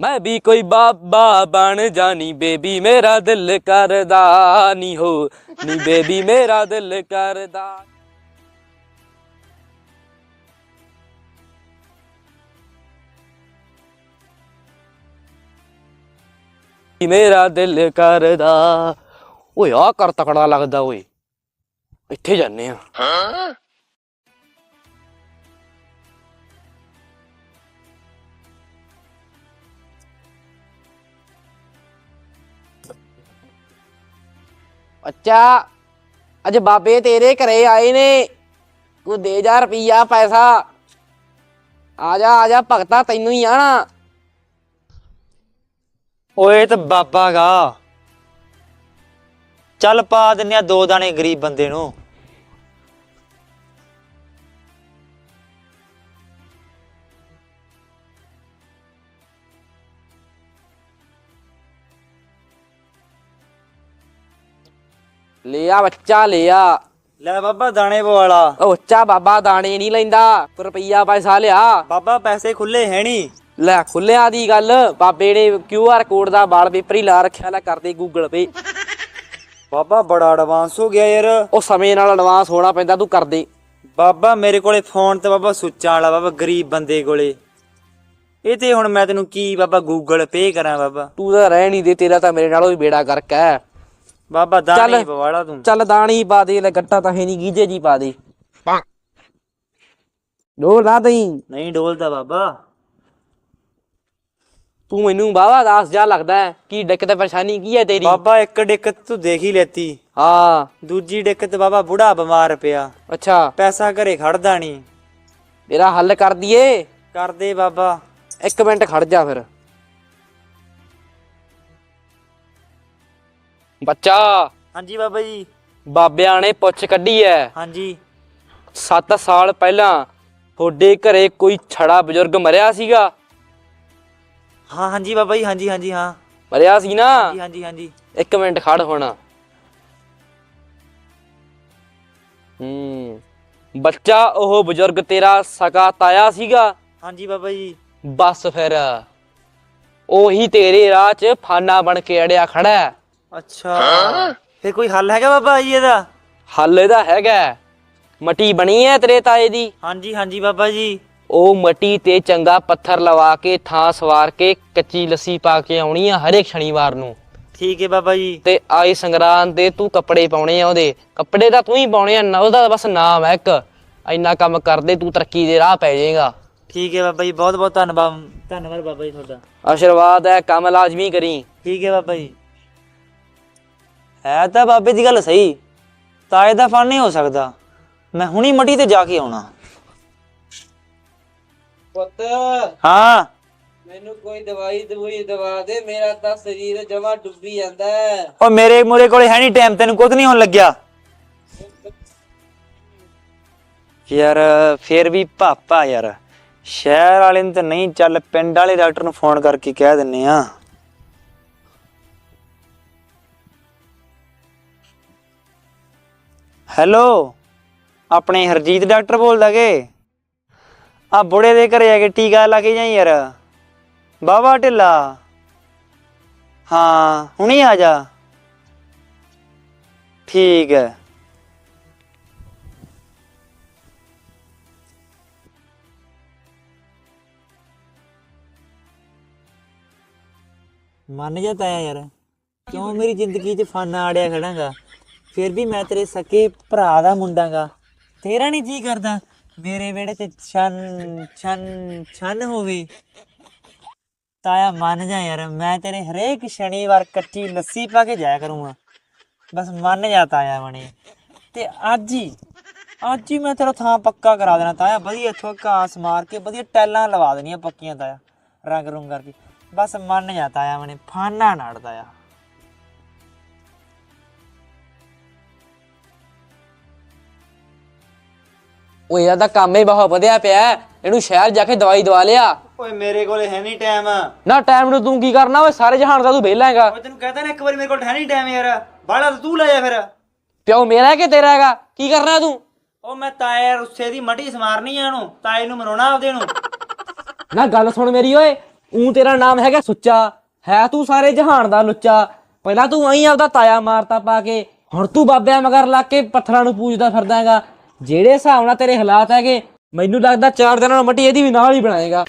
ਮੈਂ ਵੀ ਕੋਈ ਬਾਬਾ ਬਣ ਜਾਣੀ ਬੇਬੀ ਮੇਰਾ ਦਿਲ ਕਰਦਾ ਨੀ ਹੋ, ਨੀ ਬੇਬੀ ਮੇਰਾ ਦਿਲ ਕਰਦਾ। ਨੀ ਮੇਰਾ ਦਿਲ ਕਰਦਾ। ਓਏ ਆ ਕਰ ਤਕੜਾ ਲੱਗਦਾ ਓਏ। ਇੱਥੇ ਜਾਂਦੇ ਆ। ਅੱਛਾ, ਅੱਜ ਬਾਬੇ ਤੇਰੇ ਘਰੇ ਆਏ ਨੇ। ਤੂੰ ਦੇ ਜਾ ਰੁਪਈਆ, ਪੈਸਾ। ਆ ਜਾ ਆ ਜਾ, ਭਗਤਾ ਤੈਨੂੰ ਹੀ ਆਣਾ। ਓਏ, ਇਹ ਤਾਂ ਬਾਬਾ ਗਾ। ਚੱਲ ਪਾ ਦਿੰਨੇ ਆ ਦੋ ਦਾਣੇ ਗਰੀਬ ਬੰਦੇ ਨੂੰ। ਲਿਆ ਬੱਚਾ ਲਿਆ। ਲੈ ਬਾਬਾ ਦਾਣੇ ਪਵਾਲਾ ਉਹ ਉੱਚਾ ਬਾਬਾ ਦਾਣੇ ਨਹੀਂ ਲੈਂਦਾ। ਰੁਪਈਆ ਪੈਸਾ ਲਿਆ। ਬਾਬਾ ਪੈਸੇ ਖੁੱਲੇ ਹੈ ਨਹੀਂ। ਲੈ ਖੁੱਲਿਆਂ ਦੀ ਗੱਲ। ਬਾਬੇ ਨੇ ਕਿਊ ਆਰ ਕੋਡ ਦਾ ਵਾਲ ਪੇਪਰ ਹੀ ਲਾ ਰੱਖਿਆ। ਲੈ ਕਰਦੇ ਗੂਗਲ ਪੇ ਬਾਬਾ ਬੜਾ ਐਡਵਾਂਸ ਹੋ ਗਿਆ ਯਾਰ। ਉਹ ਸਮੇਂ ਨਾਲ ਐਡਵਾਂਸ ਹੋਣਾ ਪੈਂਦਾ ਤੂੰ ਕਰ ਦੇ। ਬਾਬਾ ਮੇਰੇ ਕੋਲੇ ਫੋਨ ਤੇ ਬਾਬਾ ਸੁੱਚਾਂ ਵਾਲਾ ਬਾਬਾ ਗਰੀਬ ਬੰਦੇ ਕੋਲੇ। ਇਹ ਤੇ ਹੁਣ ਮੈਂ ਤੈਨੂੰ ਕੀ ਬਾਬਾ ਗੂਗਲ ਪੇ ਕਰਾਂ ਬਾਬਾ? ਤੂੰ ਤਾਂ ਰਹਿ ਨਹੀਂ ਦੇ ਤੇਰਾ ਤਾਂ ਮੇਰੇ ਨਾਲੋਂ ਵੀ ਬੇੜਾ ਗਰਕ ਹੈ। ਬਾਬਾ ਦਾਣੇ ਹੀ ਪਵਾਲਾ ਤੂੰ। ਚੱਲ ਦਾਣੀ ਪਾ ਦੇ ਲੈ ਗੱਟਾ ਤਾਂ ਹੈ ਨਹੀਂ ਗੀਜੇ ਜੀ ਪਾ ਦੇ। ਡੋਲ ਨਾ ਦਈ। ਨਹੀਂ ਡੋਲਦਾ ਬਾਬਾ। ਤੂੰ ਮੈਨੂੰ ਬਾਵਾ ਦਾਸ ਜਾ ਲੱਗਦਾ ਹੈ ਕੀ ਦਿੱਕਤ ਪਰੇਸ਼ਾਨੀ ਕੀ ਹੈ ਤੇਰੀ? ਬਾਬਾ ਇੱਕ ਦਿੱਕਤ ਤੂੰ ਦੇਖ ਹੀ ਲੈਤੀ। ਹਾਂ। ਦੂਜੀ ਦਿੱਕਤ ਬਾਬਾ ਬੁੜਾ ਬਿਮਾਰ ਪਿਆ। ਅੱਛਾ। ਪੈਸਾ ਘਰੇ ਖੜਦਾ ਨਹੀਂ। ਤੇਰਾ ਹੱਲ ਕਰ ਦਈਏ। ਕਰਦੇ ਬਾਬਾ। ਇੱਕ ਮਿੰਟ ਖੜ ਜਾ ਫਿਰ। ਬੱਚਾ। ਹਾਂਜੀ ਬਾਬਾ ਜੀ। ਬਾਬਿਆਂ ਨੇ ਪੁੱਛ ਕੱਢੀ ਐ। ਹਾਂਜੀ। 7 ਸਾਲ ਪਹਿਲਾਂ ਤੁਹਾਡੇ ਘਰੇ ਕੋਈ ਛੜਾ ਬਜ਼ੁਰਗ ਮਰਿਆ ਸੀਗਾ? ਹਾਂ ਹਾਂਜੀ ਬਾਬਾ ਜੀ ਹਾਂਜੀ ਹਾਂਜੀ ਹਾਂ। ਮਰਿਆ ਸੀ ਨਾ? ਹਾਂਜੀ ਹਾਂਜੀ ਹਾਂਜੀ। ਇੱਕ ਮਿੰਟ ਖੜ ਹੋਣਾ। ਹੂੰ। ਬੱਚਾ ਉਹ ਬਜ਼ੁਰਗ ਤੇਰਾ ਸਕਾ ਤਾਇਆ ਸੀਗਾ? ਹਾਂਜੀ ਬਾਬਾ ਜੀ। ਬਸ ਫਿਰ। ਉਹੀ ਤੇਰੇ ਰਾਹ 'ਚ ਫਾਨਾ ਬਣ ਕੇ ਅੜਿਆ ਖੜਾ ਹੈ। ਅੱਛਾ। ਫਿਰ ਕੋਈ ਹੱਲ ਹੈਗਾ ਬਾਬਾ ਜੀ ਇਹਦਾ? ਹੱਲ ਇਹਦਾ ਹੈਗਾ ਹੈ। ਮਟੀ ਬਣੀ ਹੈ ਤੇਰੇ ਤਾਏ ਦੀ? ਹਾਂਜੀ ਹਾਂਜੀ ਬਾਬਾ ਜੀ। ਉਹ ਮਟੀ ਤੇ ਚੰਗਾ ਪੱਥਰ ਲਵਾ ਕੇ ਥਾਂ ਸਵਾਰ ਕੇ ਕੱਚੀ ਲੱਸੀ ਪਾ ਕੇ ਆਉਣੀ ਆ ਹਰੇਕ ਸ਼ਨੀਵਾਰ ਨੂੰ। ਠੀਕ ਹੈ ਬਾਬਾ ਜੀ। ਤੇ ਆਈ ਸੰਗਰਾਂਦ ਦੇ ਤੂੰ ਕੱਪੜੇ ਪਾਉਣੇ ਆ ਉਹਦੇ। ਕੱਪੜੇ ਤਾਂ ਤੂੰ ਹੀ ਪਾਉਣੇ ਆ ਨਾ ਉਹਦਾ ਬਸ ਨਾਮ ਹੈ ਇੱਕ। ਇੰਨਾ ਕੰਮ ਕਰਦੇ ਤੂੰ ਤਰੱਕੀ ਦੇ ਰਾਹ ਪੈ ਜਾਏਗਾ। ਠੀਕ ਹੈ ਬਾਬਾ ਜੀ ਬਹੁਤ ਬਹੁਤ ਧੰਨਵਾਦ ਧੰਨਵਾਦ ਬਾਬਾ ਜੀ ਤੁਹਾਡਾ। ਆਸ਼ੀਰਵਾਦ ਹੈ ਕੰਮ ਲਾਜ਼ਮੀ ਕਰੀ। ਠੀਕ ਹੈ ਬਾਬਾ ਜੀ। ਹੈ ਤਾਂ ਬਾਬੇ ਦੀ ਗੱਲ ਸਹੀ ਤਾਏ ਦਾ ਫਨ ਨਹੀਂ ਹੋ ਸਕਦਾ। ਮੈਂ ਹੁਣੀ ਮਟੀ ਤੇ ਜਾ ਕੇ ਆਉਣਾ। ਪੁੱਤ ਹਾਂ। ਮੈਨੂੰ ਕੋਈ ਦਵਾਈ ਦਵਾਈ ਦਵਾ ਦੇ ਮੇਰਾ ਤਾਂ ਸਰੀਰ ਜਮਾ ਡੁੱਬੀ ਜਾਂਦਾ ਹੈ। ਓ ਮੇਰੇ ਮੂਰੇ ਕੋਲੇ ਹੈ ਨਹੀਂ ਟਾਈਮ ਤੈਨੂੰ ਕੁਝ ਨਹੀਂ ਹੋਣ ਲੱਗਿਆ। ਯਾਰ ਫੇਰ ਵੀ ਪਾਪਾ ਯਾਰ ਸ਼ਹਿਰ ਵਾਲੇ ਨੂੰ ਤਾਂ ਨਹੀਂ ਚੱਲ ਪਿੰਡ ਵਾਲੇ ਡਾਕਟਰ ਨੂੰ ਫੋਨ ਕਰਕੇ ਕਹਿ ਦਿੰਨੇ ਆ। ਹੈਲੋ, ਆਪਣੇ ਹਰਜੀਤ ਡਾਕਟਰ ਬੋਲਦਾ ਕੇ? ਆ ਬੁੜੇ ਦੇ ਘਰੇ ਆ ਕੇ ਟੀਕਾ ਲਾ ਕੇ ਜਾਈ ਯਾਰ। ਬਾਬਾ ਢਿੱਲਾ। ਹਾਂ, ਹੁਣੀ ਆ ਜਾ। ਠੀਕ ਹੈ ਮੰਨ ਜਾ ਤਾਇਆ ਯਾਰ। ਕਿਉਂ ਮੇਰੀ ਜ਼ਿੰਦਗੀ 'ਚ ਫਾਨਾ ਆੜਿਆ ਖੜਾਂਗਾ? ਫਿਰ ਵੀ ਮੈਂ ਤੇਰੇ ਸਕੇ ਭਰਾ ਦਾ ਮੁੰਡਾਗਾ। ਤੇਰਾ ਨਹੀਂ ਜੀ ਕਰਦਾ। ਮੇਰੇ ਵਿਹੜੇ ਤੇ ਛਨ ਛਨ ਛਨ ਹੋਵੇ। ਤਾਇਆ ਮੰਨ ਜਾ ਯਾਰ, ਮੈਂ ਤੇਰੇ ਹਰੇਕ ਸ਼ਨੀਵਾਰ ਕੱਚੀ ਲੱਸੀ ਪਾ ਕੇ ਜਾਇਆ ਕਰੂੰਗਾ। ਬਸ ਮੰਨ ਜਾ ਤਾਇਆ ਬਣੇ। ਤੇ ਅੱਜ ਹੀ ਅੱਜ ਹੀ ਮੈਂ ਤੇਰਾ ਥਾਂ ਪੱਕਾ ਕਰਾ ਦੇਣਾ ਤਾਇਆ। ਵਧੀਆ ਇੱਥੋਂ ਘਾਸ ਮਾਰ ਕੇ ਵਧੀਆ ਟੈਲਾਂ ਲਵਾ ਦੇਣੀਆਂ ਪੱਕੀਆਂ ਤਾਇਆ, ਰੰਗ ਰੁੰਗ ਕਰਕੇ। ਬਸ ਮੰਨ ਜਾ ਤਾਇਆ ਬਣੇ, ਫਾਨਾ ਨਾੜ ਤਾਇਆ। ਓਏ ਇਹਦਾ ਕੰਮ ਹੀ ਬਹੁਤ ਵਧਿਆ ਪਿਆ ਹੈ। ਇਹਨੂੰ ਸ਼ਹਿਰ ਜਾ ਕੇ ਦਵਾਈ ਦਵਾ ਲਿਆ। ਓਏ ਮੇਰੇ ਕੋਲੇ ਹੈ ਨਹੀਂ ਟਾਈਮ ਓਏ ਨਾ ਟਾਈਮ ਨੂੰ ਤੂੰ ਕੀ ਕਰਨਾ ਓਏ? ਸਾਰੇ ਜਹਾਨ ਦਾ ਤੂੰ ਵਿਹਲਾ ਹੈਗਾ। ਤੈਨੂੰ ਕਹਤਾ ਨਾ ਇੱਕ ਵਾਰੀ ਮੇਰੇ ਕੋਲ ਹੈ ਨਹੀਂ ਟਾਈਮ ਯਾਰ। ਬਾਹਲਾ ਤਾਂ ਤੂੰ ਲੈ ਜਾ ਫਿਰ। ਪਿਓ ਮੇਰਾ ਹੈ ਕਿ ਤੇਰਾ ਹੈਗਾ? ਕੀ ਕਰਨਾ ਤੂੰ? ਉਹ ਮੈਂ ਤਾਏ ਰੁੱਸੇ ਦੀ ਮਟੀ ਸਮਾਰਨੀ ਆ ਉਹਨੂੰ ਤਾਏ ਨੂੰ ਮਰਾਉਣਾ ਆਪਦੇ ਨੂੰ। ਨਾ ਗੱਲ ਸੁਣ ਮੇਰੀ ਓਏ ਊਂ ਤੇਰਾ ਨਾਮ ਹੈਗਾ ਸੁੱਚਾ। ਹੈ ਤੂੰ ਸਾਰੇ ਜਹਾਨ ਦਾ ਲੁੱਚਾ। ਪਹਿਲਾਂ ਤੂੰ ਐਂ ਆਪਦਾ ਤਾਇਆ ਮਾਰਤਾ ਪਾ ਕੇ ਹੁਣ ਤੂੰ ਬਾਬਿਆਂ ਮਗਰ ਲੱਗ ਕੇ ਪੱਥਰਾਂ ਨੂੰ ਪੂਜਦਾ ਫਿਰਦਾ ਹੈਗਾ। ਜਿਹੜੇ ਹਿਸਾਬ ਨਾਲ ਤੇਰੇ ਹਾਲਾਤ ਹੈਗੇ, ਮੈਨੂੰ ਲੱਗਦਾ ਚਾਰ ਦਿਨਾਂ ਨੂੰ ਮੱਟੀ ਇਹਦੀ ਵੀ ਨਾਲ ਹੀ ਬਣਾਏਗਾ।